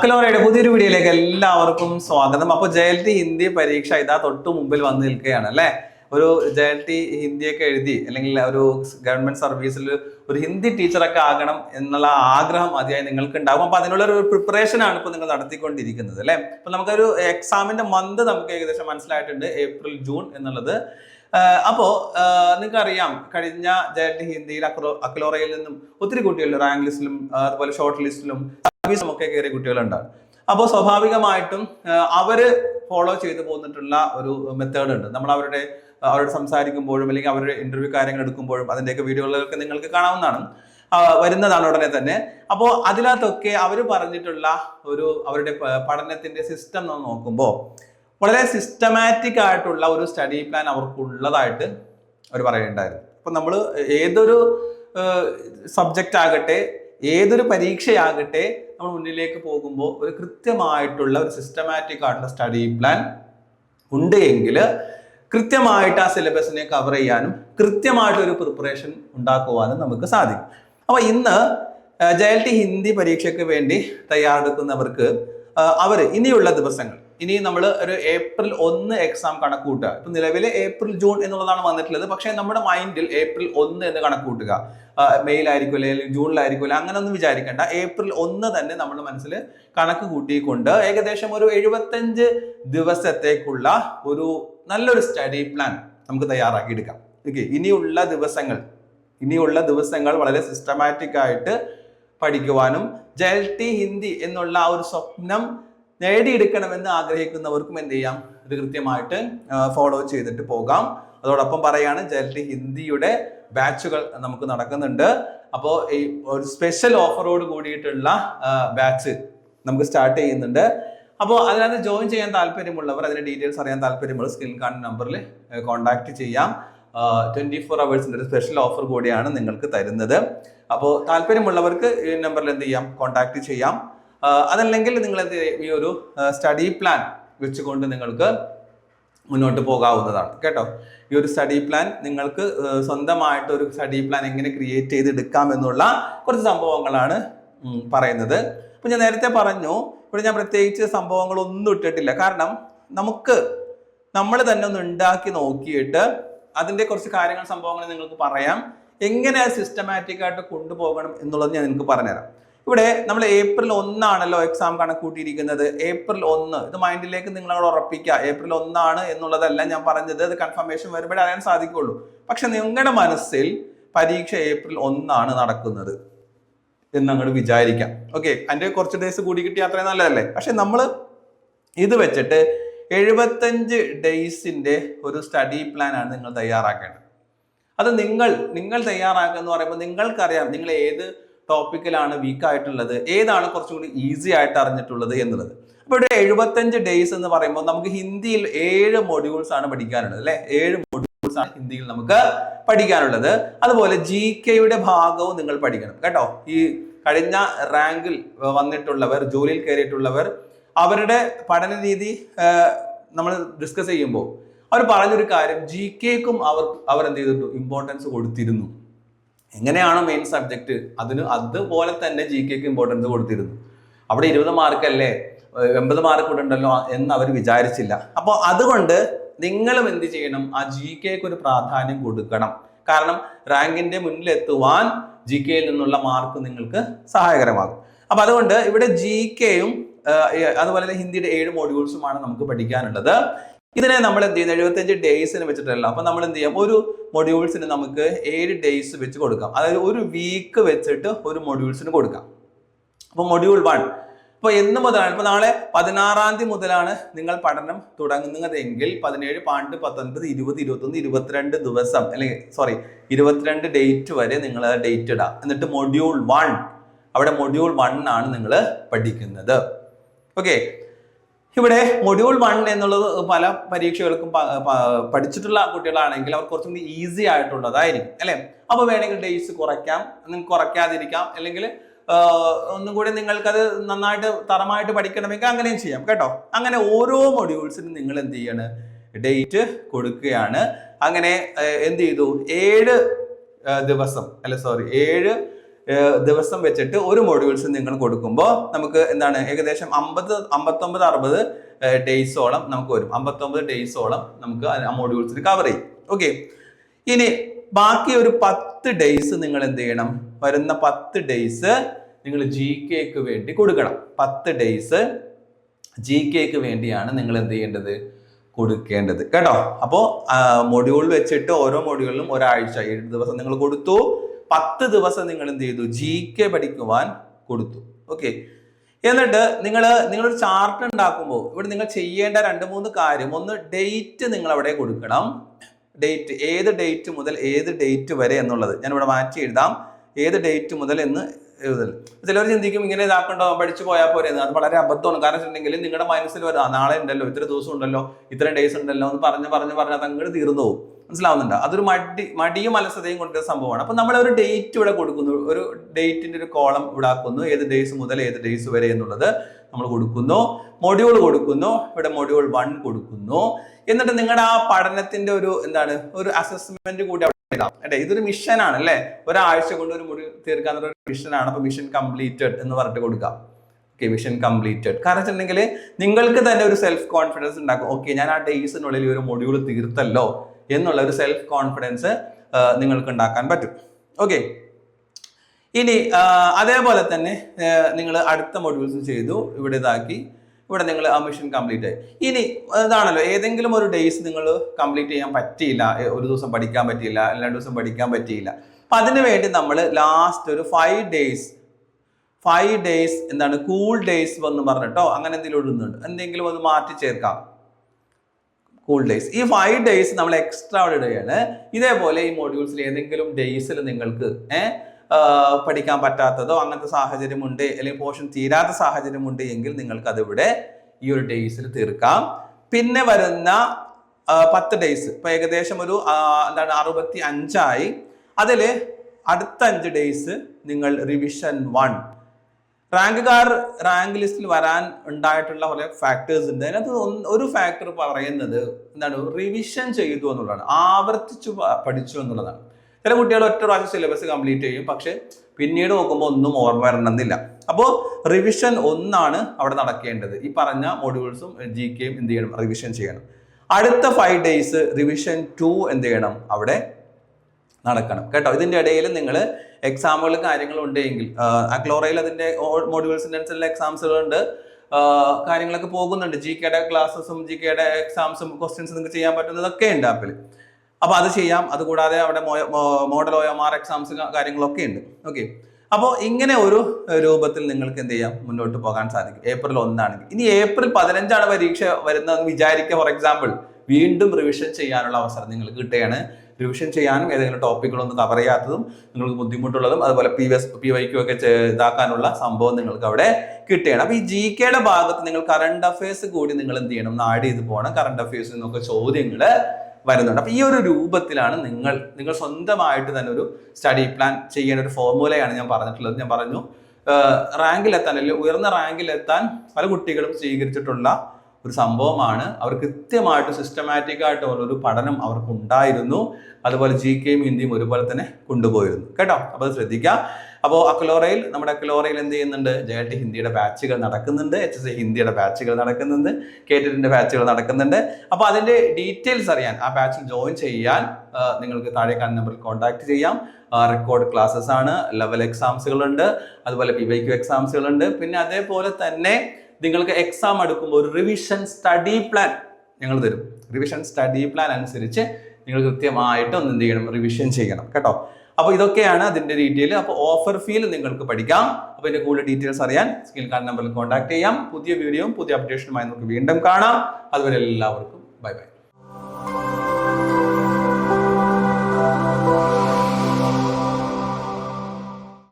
അക്കലോറയുടെ പുതിയൊരു വീഡിയോയിലേക്ക് എല്ലാവർക്കും സ്വാഗതം. അപ്പൊ ജെ എൽ ടി ഹിന്ദി പരീക്ഷ ഇതാ തൊട്ട് മുമ്പിൽ വന്ന് നിൽക്കുകയാണ് അല്ലെ? ഒരു ജെ എൽ ടി ഹിന്ദിയൊക്കെ എഴുതി അല്ലെങ്കിൽ ഒരു ഗവൺമെന്റ് സർവീസിൽ ഒരു ഹിന്ദി ടീച്ചറൊക്കെ ആകണം എന്നുള്ള ആഗ്രഹം അതിയായി നിങ്ങൾക്ക് ഉണ്ടാകും അപ്പൊ അതിനുള്ള ഒരു പ്രിപ്പറേഷൻ ആണ് ഇപ്പൊ നിങ്ങൾ നടത്തിക്കൊണ്ടിരിക്കുന്നത് അല്ലെ? അപ്പൊ നമുക്കൊരു എക്സാമിന്റെ മന്ത് നമുക്ക് ഏകദേശം മനസ്സിലായിട്ടുണ്ട് ഏപ്രിൽ ജൂൺ എന്നുള്ളത്. അപ്പോൾ അപ്പോ നിങ്ങൾക്ക് അറിയാം കഴിഞ്ഞ ജെ എൽ ടി ഹിന്ദിയിൽ അക്ലോറയിൽ നിന്നും ഒത്തിരി കുട്ടികൾ റാങ്ക് ലിസ്റ്റിലും അതുപോലെ ഷോർട്ട് ലിസ്റ്റിലും ഒക്കെ കയറിയ കുട്ടികളുണ്ടാവും. അപ്പോൾ സ്വാഭാവികമായിട്ടും അവർ ഫോളോ ചെയ്തു പോന്നിട്ടുള്ള ഒരു മെത്തേഡ് ഉണ്ട്. നമ്മൾ അവരുടെ അവരോട് സംസാരിക്കുമ്പോഴും അല്ലെങ്കിൽ അവരുടെ ഇന്റർവ്യൂ കാര്യങ്ങൾ എടുക്കുമ്പോഴും അതിന്റെയൊക്കെ വീഡിയോകളൊക്കെ നിങ്ങൾക്ക് കാണാവുന്നതാണ്. വരുന്നതാണ് ഉടനെ തന്നെ. അപ്പോൾ അതിനകത്തൊക്കെ അവർ പറഞ്ഞിട്ടുള്ള ഒരു അവരുടെ പഠനത്തിന്റെ സിസ്റ്റം നമ്മൾ നോക്കുമ്പോൾ വളരെ സിസ്റ്റമാറ്റിക് ആയിട്ടുള്ള ഒരു സ്റ്റഡി പ്ലാൻ അവർക്കുള്ളതായിട്ട് അവർ പറയുന്നുണ്ടായിരുന്നു അപ്പം നമ്മൾ ഏതൊരു സബ്ജക്റ്റ് ആകട്ടെ ഏതൊരു പരീക്ഷയാകട്ടെ നമ്മൾ മുന്നിലേക്ക് പോകുമ്പോൾ ഒരു കൃത്യമായിട്ടുള്ള ഒരു സിസ്റ്റമാറ്റിക് ആയിട്ടുള്ള സ്റ്റഡി പ്ലാൻ ഉണ്ട് എങ്കിൽ കൃത്യമായിട്ട് ആ സിലബസിനെ കവർ ചെയ്യാനും കൃത്യമായിട്ടൊരു പ്രിപ്പറേഷൻ ഉണ്ടാക്കുവാനും നമുക്ക് സാധിക്കും. അപ്പോൾ ഇന്ന് ജെ എൽ ടി ഹിന്ദി പരീക്ഷയ്ക്ക് വേണ്ടി തയ്യാറെടുക്കുന്നവർക്ക് അവർ ഇനിയുള്ള ദിവസങ്ങൾ ഇനി നമ്മൾ ഒരു ഏപ്രിൽ ഒന്ന് എക്സാം കണക്കൂട്ടുക കൂട്ടുക നിലവിലെ നിലവിൽ ഏപ്രിൽ ജൂൺ എന്നുള്ളതാണ് വന്നിട്ടുള്ളത്. പക്ഷേ നമ്മുടെ മൈൻഡിൽ ഏപ്രിൽ ഒന്ന് എന്ന് കണക്ക് കൂട്ടുക മെയ്യിലായിരിക്കും അല്ലെങ്കിൽ ജൂണിലായിരിക്കും അങ്ങനെ ഒന്നും വിചാരിക്കേണ്ട. ഏപ്രിൽ ഒന്ന് തന്നെ നമ്മുടെ മനസ്സിൽ കണക്ക് കൂട്ടിക്കൊണ്ട് ഏകദേശം ഒരു എഴുപത്തഞ്ച് ദിവസത്തേക്കുള്ള ഒരു നല്ലൊരു സ്റ്റഡി പ്ലാൻ നമുക്ക് തയ്യാറാക്കി എടുക്കാം. ഓക്കെ ഇനിയുള്ള ദിവസങ്ങൾ ഇനിയുള്ള ദിവസങ്ങൾ വളരെ സിസ്റ്റമാറ്റിക് ആയിട്ട് പഠിക്കുവാനും ടി ഹിന്ദി എന്നുള്ള ആ ഒരു സ്വപ്നം നേടിയെടുക്കണമെന്ന് ആഗ്രഹിക്കുന്നവർക്കും എന്ത് ചെയ്യാം? ഇത് കൃത്യമായിട്ട് ഫോളോ ചെയ്തിട്ട് പോകാം. അതോടൊപ്പം പറയാണ് ടി ഹിന്ദിയുടെ ബാച്ചുകൾ നമുക്ക് നടക്കുന്നുണ്ട്. അപ്പോൾ ഈ ഒരു സ്പെഷ്യൽ ഓഫറോട് കൂടിയിട്ടുള്ള ബാച്ച് നമുക്ക് സ്റ്റാർട്ട് ചെയ്യുന്നുണ്ട്. അപ്പോൾ അതിനകത്ത് ജോയിൻ ചെയ്യാൻ താല്പര്യമുള്ളവർ അതിന്റെ ഡീറ്റെയിൽസ് അറിയാൻ താല്പര്യമുള്ള സ്ക്രീൻ കാർഡ് നമ്പറിൽ കോൺടാക്ട് ചെയ്യാം. ട്വന്റി ഫോർ അവേഴ്സിന്റെ ഒരു സ്പെഷ്യൽ ഓഫർ കൂടിയാണ് നിങ്ങൾക്ക് തരുന്നത്. അപ്പോൾ താല്പര്യമുള്ളവർക്ക് ഈ നമ്പറിൽ എന്ത് ചെയ്യാം? കോൺടാക്ട് ചെയ്യാം. അതല്ലെങ്കിൽ നിങ്ങൾ എന്ത്? ഈ ഒരു സ്റ്റഡി പ്ലാൻ വെച്ചുകൊണ്ട് നിങ്ങൾക്ക് മുന്നോട്ട് പോകാവുന്നതാണ്. കേട്ടോ? ഈ ഒരു സ്റ്റഡി പ്ലാൻ നിങ്ങൾക്ക് സ്വന്തമായിട്ട് ഒരു സ്റ്റഡി പ്ലാൻ എങ്ങനെ ക്രിയേറ്റ് ചെയ്തെടുക്കാം എന്നുള്ള കുറച്ച് സംഭവങ്ങളാണ് പറയുന്നത്. അപ്പൊ ഞാൻ നേരത്തെ പറഞ്ഞു ഇവിടെ ഞാൻ പ്രത്യേകിച്ച് സംഭവങ്ങളൊന്നും ഇട്ടിട്ടില്ല. കാരണം നമുക്ക് നമ്മൾ തന്നെ ഒന്ന് ഉണ്ടാക്കി നോക്കിയിട്ട് അതിന്റെ കുറച്ച് കാര്യങ്ങൾ സംഭവങ്ങൾ നിങ്ങൾക്ക് പറയാം. എങ്ങനെ സിസ്റ്റമാറ്റിക് ആയിട്ട് കൊണ്ടുപോകണം എന്നുള്ളത് ഞാൻ നിങ്ങൾക്ക് പറഞ്ഞുതരാം. ഇവിടെ നമ്മൾ ഏപ്രിൽ ഒന്നാണല്ലോ എക്സാം കണക്കൂട്ടിയിരിക്കുന്നത്. ഏപ്രിൽ ഒന്ന്. ഇത് മൈൻഡിലേക്ക് നിങ്ങളോട് ഉറപ്പിക്കുക. ഏപ്രിൽ ഒന്നാണ് എന്നുള്ളതല്ല ഞാൻ പറഞ്ഞത്. അത് കൺഫർമേഷൻ വരുമ്പോഴേ അറിയാൻ സാധിക്കുള്ളൂ. പക്ഷെ നിങ്ങളുടെ മനസ്സിൽ പരീക്ഷ ഏപ്രിൽ ഒന്നാണ് നടക്കുന്നത് എന്ന് അങ്ങോട്ട് വിചാരിക്കാം. ഓക്കെ അതിന്റെ കുറച്ച് ഡേയ്സ് കൂടി കിട്ടിയ അത്രയും നല്ലതല്ലേ? പക്ഷെ നമ്മൾ ഇത് വെച്ചിട്ട് എഴുപത്തഞ്ച് ഡേയ്സിന്റെ ഒരു സ്റ്റഡി പ്ലാൻ ആണ് നിങ്ങൾ തയ്യാറാക്കേണ്ടത്. അത് നിങ്ങൾ നിങ്ങൾ തയ്യാറാക്കുക എന്ന് പറയുമ്പോൾ നിങ്ങൾക്കറിയാം നിങ്ങൾ ഏത് ടോപ്പിക്കിലാണ് വീക്ക് ആയിട്ടുള്ളത്. ഏതാണ് കുറച്ചും കൂടി ഈസി ആയിട്ട് അറിഞ്ഞിട്ടുള്ളത് എന്നുള്ളത്. അപ്പൊ ഇവിടെ എഴുപത്തഞ്ച് ഡേയ്സ് എന്ന് പറയുമ്പോൾ നമുക്ക് ഹിന്ദിയിൽ ഏഴ് മൊഡ്യൂൾസ് ആണ് പഠിക്കാനുള്ളത് അല്ലെ? ഏഴ് മൊഡ്യൂൾസ് ആണ് ഹിന്ദിയിൽ നമുക്ക് പഠിക്കാനുള്ളത്. അതുപോലെ ജി കെയുടെ ഭാഗവും നിങ്ങൾ പഠിക്കണം കേട്ടോ? ഈ കഴിഞ്ഞ റാങ്കിൽ വന്നിട്ടുള്ളവർ ജോലിയിൽ കയറിയിട്ടുള്ളവർ അവരുടെ പഠന രീതി നമ്മൾ ഡിസ്കസ് ചെയ്യുമ്പോൾ അവർ പറഞ്ഞൊരു കാര്യം ജി കെക്കും അവർ അവർ എന്ത് ചെയ്തിട്ടു? ഇമ്പോർട്ടൻസ് കൊടുത്തിരുന്നു. എങ്ങനെയാണോ മെയിൻ സബ്ജക്ട് അതിന് അതുപോലെ തന്നെ ജി കെക്ക് ഇമ്പോർട്ടൻസ് കൊടുത്തിരുന്നു. അവിടെ ഇരുപത് മാർക്കല്ലേ എൺപത് മാർക്ക് കൂടെ ഉണ്ടല്ലോ എന്ന് അവർ വിചാരിച്ചില്ല. അപ്പോൾ അതുകൊണ്ട് നിങ്ങളും എന്ത് ചെയ്യണം? ആ ജി കെക്ക് ഒരു പ്രാധാന്യം കൊടുക്കണം. കാരണം റാങ്കിന്റെ മുന്നിലെത്തുവാൻ ജി കെയിൽ നിന്നുള്ള മാർക്ക് നിങ്ങൾക്ക് സഹായകരമാകും. അപ്പൊ അതുകൊണ്ട് ഇവിടെ ജി കെയും അതുപോലെ തന്നെ ഹിന്ദിയുടെ ഏഴ് മോഡ്യൂൾസുമാണ് നമുക്ക് പഠിക്കാനുള്ളത്. ഇതിനെ നമ്മൾ എന്ത് ചെയ്യുന്നത് എഴുപത്തഞ്ച് ഡേയ്സിന് വെച്ചിട്ടല്ല. അപ്പൊ നമ്മൾ എന്ത് ചെയ്യാം? ഒരു മൊഡ്യൂൾസിന് നമുക്ക് ഏഴ് ഡേയ്സ് വെച്ച് കൊടുക്കാം. അതായത് ഒരു വീക്ക് വെച്ചിട്ട് ഒരു മൊഡ്യൂൾസിന് കൊടുക്കാം. അപ്പൊ മൊഡ്യൂൾ വൺ ഇപ്പൊ എന്ന് മുതലാണ് ഇപ്പൊ നാളെ പതിനാറാം തീയതി മുതലാണ് നിങ്ങൾ പഠനം തുടങ്ങുന്നതെങ്കിൽ പതിനേഴ് പന്ത്രണ്ട് പത്തൊൻപത് ഇരുപത് ഇരുപത്തൊന്ന് ഇരുപത്തിരണ്ട് ദിവസം അല്ലെങ്കിൽ സോറി ഇരുപത്തിരണ്ട് ഡേറ്റ് വരെ നിങ്ങൾ ഡേറ്റ് ഇടാം. എന്നിട്ട് മൊഡ്യൂൾ വൺ അവിടെ മൊഡ്യൂൾ വൺ ആണ് നിങ്ങൾ പഠിക്കുന്നത്. ഓക്കെ ഇവിടെ മൊഡ്യൂൾ വൺ എന്നുള്ളത് പല പരീക്ഷകൾക്കും പഠിച്ചിട്ടുള്ള കുട്ടികളാണെങ്കിൽ അവർ കുറച്ചും കൂടി ഈസി ആയിട്ടുള്ളതായിരിക്കും അല്ലെ? അപ്പൊ വേണമെങ്കിൽ ഡേയ്സ് കുറയ്ക്കാം നിങ്ങൾക്ക് കുറയ്ക്കാതിരിക്കാം അല്ലെങ്കിൽ ഒന്നും കൂടി നിങ്ങൾക്കത് നന്നായിട്ട് തറമായിട്ട് പഠിക്കണമെങ്കിൽ അങ്ങനെയും ചെയ്യാം കേട്ടോ? അങ്ങനെ ഓരോ മൊഡ്യൂൾസിനും നിങ്ങൾ എന്ത് ചെയ്യാണ്? ഡേറ്റ് കൊടുക്കുകയാണ്. അങ്ങനെ എന്ത് ചെയ്തു? ഏഴ് ദിവസം അല്ല സോറി ഏഴ് ദിവസം വെച്ചിട്ട് ഒരു മൊഡ്യൂൾസ് നിങ്ങൾ കൊടുക്കുമ്പോൾ നമുക്ക് എന്താണ് ഏകദേശം അമ്പത് അമ്പത്തൊമ്പത് അറുപത് ഡേയ്സോളം നമുക്ക് വരും. അമ്പത്തൊമ്പത് ഡേയ്സോളം നമുക്ക് ആ മൊഡ്യൂൾസിൽ കവർ ചെയ്യും. ഓക്കെ ഇനി ബാക്കി ഒരു പത്ത് ഡേയ്സ് നിങ്ങൾ എന്ത് ചെയ്യണം? വരുന്ന പത്ത് ഡേയ്സ് നിങ്ങൾ ജി കെക്ക് വേണ്ടി കൊടുക്കണം. പത്ത് ഡേയ്സ് ജി കെക്ക് വേണ്ടിയാണ് നിങ്ങൾ എന്ത് ചെയ്യേണ്ടത്? കൊടുക്കേണ്ടത്. കേട്ടോ? അപ്പോൾ മൊഡ്യൂൾ വെച്ചിട്ട് ഓരോ മൊഡ്യൂളിലും ഒരാഴ്ച ഏഴ് ദിവസം നിങ്ങൾ കൊടുത്തു. പത്ത് ദിവസം നിങ്ങൾ എന്ത് ചെയ്തു ജി കെ പഠിക്കുവാൻ കൊടുത്തു. ഓക്കെ എന്നിട്ട് നിങ്ങൾ നിങ്ങളൊരു ചാർട്ട് ഉണ്ടാക്കുമ്പോൾ ഇവിടെ നിങ്ങൾ ചെയ്യേണ്ട രണ്ട് മൂന്ന് കാര്യം. ഒന്ന് ഡേറ്റ് നിങ്ങൾ അവിടെ കൊടുക്കണം. ഡേറ്റ് ഏത് ഡേറ്റ് മുതൽ ഏത് ഡേറ്റ് വരെ എന്നുള്ളത്. ഞാൻ ഇവിടെ മാറ്റി എഴുതാം. ഏത് ഡേറ്റ് മുതൽ എന്ന് എഴുതൽ. ചിലർ ചിന്തിക്കും ഇങ്ങനെ ഇതാക്കണ്ടോ? പഠിച്ചു പോയാൽ പോരെ അത് വളരെ അബദ്ധമാണ്. കാരണം വെച്ചിട്ടുണ്ടെങ്കിൽ നിങ്ങളുടെ മനസ്സിൽ വരും. നാളെ ഉണ്ടല്ലോ ഇത്ര ദിവസം ഉണ്ടല്ലോ ഇത്രയും ഡേയ്സ് ഉണ്ടല്ലോ എന്ന് പറഞ്ഞ് പറഞ്ഞ് പറഞ്ഞ് അത് അങ്ങോട്ട് തീർന്നു പോകും. മനസ്സിലാവുന്നുണ്ട്. അതൊരു മടി മടിയും അലസതയും കൊണ്ടൊരു സംഭവമാണ്. അപ്പൊ നമ്മൾ ഒരു ഡേറ്റ് ഇവിടെ കൊടുക്കുന്നു. ഒരു ഡേറ്റിന്റെ ഒരു കോളം ഇവിടെ ആക്കുന്നു. ഏത് ഡേയ്സ് മുതൽ ഏത് ഡേയ്സ് വരെ എന്നുള്ളത് നമ്മൾ കൊടുക്കുന്നു. മൊഡ്യൂൾ കൊടുക്കുന്നു. ഇവിടെ മൊഡ്യൂൾ വൺ കൊടുക്കുന്നു. എന്നിട്ട് നിങ്ങളുടെ ആ പഠനത്തിന്റെ ഒരു എന്താണ്? ഒരു അസസ്മെന്റ് കൂടി അവിടെ ഇടാം. അല്ലെ? ഇതൊരു മിഷനാണ് അല്ലെ? ഒരാഴ്ച കൊണ്ട് ഒരു മുടി തീർക്കാൻ ഒരു മിഷനാണ് അപ്പൊ മിഷൻ കംപ്ലീറ്റഡ് എന്ന് പറഞ്ഞിട്ട് കൊടുക്കാം. ഓക്കെ മിഷൻ കംപ്ലീറ്റഡ് കാരണം വെച്ചിട്ടുണ്ടെങ്കിൽ നിങ്ങൾക്ക് തന്നെ ഒരു സെൽഫ് കോൺഫിഡൻസ് ഉണ്ടാക്കും. ഓക്കെ ഞാൻ ആ ഡേയ്സിനുള്ളിൽ ഒരു മൊഡ്യൂൾ തീർത്തല്ലോ. എന്നുള്ള ഒരു സെൽഫ് കോൺഫിഡൻസ് നിങ്ങൾക്ക് ഉണ്ടാക്കാൻ പറ്റും. ഓക്കെ ഇനി അതേപോലെ തന്നെ നിങ്ങൾ അടുത്ത മൊഡ്യൂൾസ് ചെയ്തു ഇവിടെ ഇതാക്കി ഇവിടെ നിങ്ങൾ ആ മിഷൻ കംപ്ലീറ്റ് ആയി. ഇനി ഇതാണല്ലോ ഏതെങ്കിലും ഒരു ഡേയ്സ് നിങ്ങൾ കംപ്ലീറ്റ് ചെയ്യാൻ പറ്റിയില്ല ഒരു ദിവസം പഠിക്കാൻ പറ്റിയില്ല രണ്ട് ദിവസം പഠിക്കാൻ പറ്റിയില്ല. അപ്പം അതിന് വേണ്ടി നമ്മൾ ലാസ്റ്റ് ഒരു ഫൈവ് ഡേയ്സ് ഫൈവ് ഡേയ്സ് എന്താണ് കൂൾ ഡേയ്സ് എന്ന് പറഞ്ഞിട്ടോ അങ്ങനെ എന്തെങ്കിലും ഇടുന്നുണ്ട്. എന്തെങ്കിലും ഒന്ന് മാറ്റി ചേർക്കാം. കൂൾ ഡേയ്സ് ഈ ഫൈവ് ഡേയ്സ് നമ്മൾ എക്സ്ട്രാ അവിടെ ഇടുകയാണ്. ഇതേപോലെ ഈ മോഡ്യൂൾസിൽ ഏതെങ്കിലും ഡേയ്സിൽ നിങ്ങൾക്ക് പഠിക്കാൻ പറ്റാത്തതോ അങ്ങനത്തെ സാഹചര്യമുണ്ട് അല്ലെങ്കിൽ പോർഷൻ തീരാത്ത സാഹചര്യമുണ്ട് എങ്കിൽ നിങ്ങൾക്ക് അതിവിടെ ഈ ഒരു ഡേയ്സിൽ തീർക്കാം. പിന്നെ വരുന്ന പത്ത് ഡേയ്സ് ഇപ്പൊ ഏകദേശം ഒരു എന്താണ് അറുപത്തി അഞ്ചായി അതിൽ അടുത്ത അഞ്ച് ഡേയ്സ് നിങ്ങൾ റിവിഷൻ വൺ റാങ്കുകാർ റാങ്ക് ലിസ്റ്റിൽ വരാൻ ഉണ്ടായിട്ടുള്ള കുറെ ഫാക്ടേഴ്സ് ഉണ്ട്. അതിനകത്ത് ഒരു ഫാക്ടർ പറയുന്നത് എന്താണ്? റിവിഷൻ ചെയ്തു എന്നുള്ളതാണ്. ആവർത്തിച്ചു പഠിച്ചു എന്നുള്ളതാണ്. ചില കുട്ടികൾ ഒറ്റ പ്രാവശ്യം സിലബസ് കംപ്ലീറ്റ് ചെയ്യും. പക്ഷെ പിന്നീട് നോക്കുമ്പോൾ ഒന്നും ഓർമ്മ വരണമെന്നില്ല. അപ്പോൾ റിവിഷൻ ഒന്നാണ് അവിടെ നടക്കേണ്ടത്. ഈ പറഞ്ഞ മോഡ്യൂൾസും ജി കെയും എന്ത് ചെയ്യണം? റിവിഷൻ ചെയ്യണം. അടുത്ത ഫൈവ് ഡേയ്സ് റിവിഷൻ ടു എന്ത് ചെയ്യണം? അവിടെ നടക്കണം. കേട്ടോ? ഇതിന്റെ ഇടയിൽ നിങ്ങൾ എക്സാമുകൾ കാര്യങ്ങളും ഉണ്ടെങ്കിൽ അക്ലോറയിൽ അതിന്റെ മോഡ്യൂൾസിന്റെ അനുസരിച്ചുള്ള എക്സാംസുകളുണ്ട് കാര്യങ്ങളൊക്കെ പോകുന്നുണ്ട്. ജി കെയുടെ ക്ലാസ്സസും ജി കെയുടെ എക്സാംസും ക്വസ്റ്റ്യൻസ് നിങ്ങൾക്ക് ചെയ്യാൻ പറ്റുന്നതൊക്കെ ഉണ്ട് ആപ്പിൽ. അപ്പോൾ അത് ചെയ്യാം. അതുകൂടാതെ അവിടെ model O M R exams കാര്യങ്ങളൊക്കെ ഉണ്ട്. ഓക്കെ അപ്പോൾ ഇങ്ങനെ ഒരു രൂപത്തിൽ നിങ്ങൾക്ക് എന്ത് ചെയ്യാം? മുന്നോട്ട് പോകാൻ സാധിക്കും. ഏപ്രിൽ ഒന്നാണെങ്കിൽ. ഇനി ഏപ്രിൽ പതിനഞ്ചാണ് പരീക്ഷ വരുന്നതെന്ന് വിചാരിക്കുക. ഫോർ എക്സാമ്പിൾ വീണ്ടും റിവിഷൻ ചെയ്യാനുള്ള അവസരം നിങ്ങൾക്ക് കിട്ടുകയാണ്. റിവിഷൻ ചെയ്യാനും ഏതെങ്കിലും ടോപ്പിക്കുകളൊന്നും കവർ ചെയ്യാത്തതും നിങ്ങൾക്ക് ബുദ്ധിമുട്ടുള്ളതും അതുപോലെ പി എസ് പി വൈക്കും ഒക്കെ ഇതാക്കാനുള്ള സംഭവം നിങ്ങൾക്ക് അവിടെ കിട്ടുകയാണ് അപ്പൊ ഈ ജി കെയുടെ ഭാഗത്ത് നിങ്ങൾ കറണ്ട് അഫയേഴ്സ് കൂടി നിങ്ങൾ എന്ത് ചെയ്യണം? നാട് ചെയ്ത് പോകണം. കറണ്ട് അഫയേഴ്സിൽ നിന്നൊക്കെ ചോദ്യങ്ങൾ വരുന്നുണ്ട്. അപ്പൊ ഈ ഒരു രൂപത്തിലാണ് നിങ്ങൾ നിങ്ങൾ സ്വന്തമായിട്ട് തന്നെ ഒരു സ്റ്റഡി പ്ലാൻ ചെയ്യേണ്ട ഒരു ഫോർമുലയാണ് ഞാൻ പറഞ്ഞിട്ടുള്ളത്. ഞാൻ പറഞ്ഞു റാങ്കിലെത്താൻ അല്ലെങ്കിൽ ഉയർന്ന റാങ്കിലെത്താൻ പല കുട്ടികളും സ്വീകരിച്ചിട്ടുള്ള ഒരു സംഭവമാണ്. അവർ കൃത്യമായിട്ട് സിസ്റ്റമാറ്റിക് ആയിട്ട് ഒരു പഠനം അവർക്ക് ഉണ്ടായിരുന്നു അതുപോലെ ജി കെയും ഹിന്ദിയും ഒരുപോലെ തന്നെ കൊണ്ടുപോയിരുന്നു. കേട്ടോ? അപ്പോൾ അത് ശ്രദ്ധിക്കുക അപ്പോൾ അക്ലോറയിൽ നമ്മുടെ അക്ലോറയിൽ എന്ത് ചെയ്യുന്നുണ്ട്? ജെ ടി ഹിന്ദിയുടെ ബാച്ചുകൾ നടക്കുന്നുണ്ട്. എച്ച് എസ് ഹിന്ദിയുടെ ബാച്ചുകൾ നടക്കുന്നുണ്ട്. കേറ്ററ്റിന്റെ ബാച്ചുകൾ നടക്കുന്നുണ്ട്. അപ്പോൾ അതിന്റെ ഡീറ്റെയിൽസ് അറിയാൻ ആ ബാച്ചിൽ ജോയിൻ ചെയ്യാൻ നിങ്ങൾക്ക് താഴെ കാണുന്ന നമ്പറിൽ കോൺടാക്ട് ചെയ്യാം. റെക്കോർഡ് ക്ലാസ്സസ് ആണ്. ലെവൽ എക്സാംസുകളുണ്ട് അതുപോലെ പി വൈ ക്യു എക്സാംസുകളുണ്ട് പിന്നെ അതേപോലെ തന്നെ നിങ്ങൾക്ക് എക്സാം എടുക്കുമ്പോൾ ഒരു റിവിഷൻ സ്റ്റഡി പ്ലാൻ ഞങ്ങൾ തരും. റിവിഷൻ സ്റ്റഡി പ്ലാൻ അനുസരിച്ച് നിങ്ങൾ കൃത്യമായിട്ട് ഒന്ന് എന്ത് ചെയ്യണം? റിവിഷൻ ചെയ്യണം കേട്ടോ. അപ്പോൾ ഇതൊക്കെയാണ് അതിന്റെ ഡീറ്റെയിൽ അപ്പോൾ ഓഫർ ഫീൽ നിങ്ങൾക്ക് പഠിക്കാം. അപ്പോൾ ഇതിന്റെ കൂടുതൽ ഡീറ്റെയിൽസ് അറിയാൻ സ്കിൽ കാർഡ് നമ്പറിൽ കോൺടാക്ട് ചെയ്യാം. പുതിയ വീഡിയോയും പുതിയ അപ്ഡേഷനുമായി നമുക്ക് വീണ്ടും കാണാം. അതുവരെ എല്ലാവർക്കും ബൈ ബൈ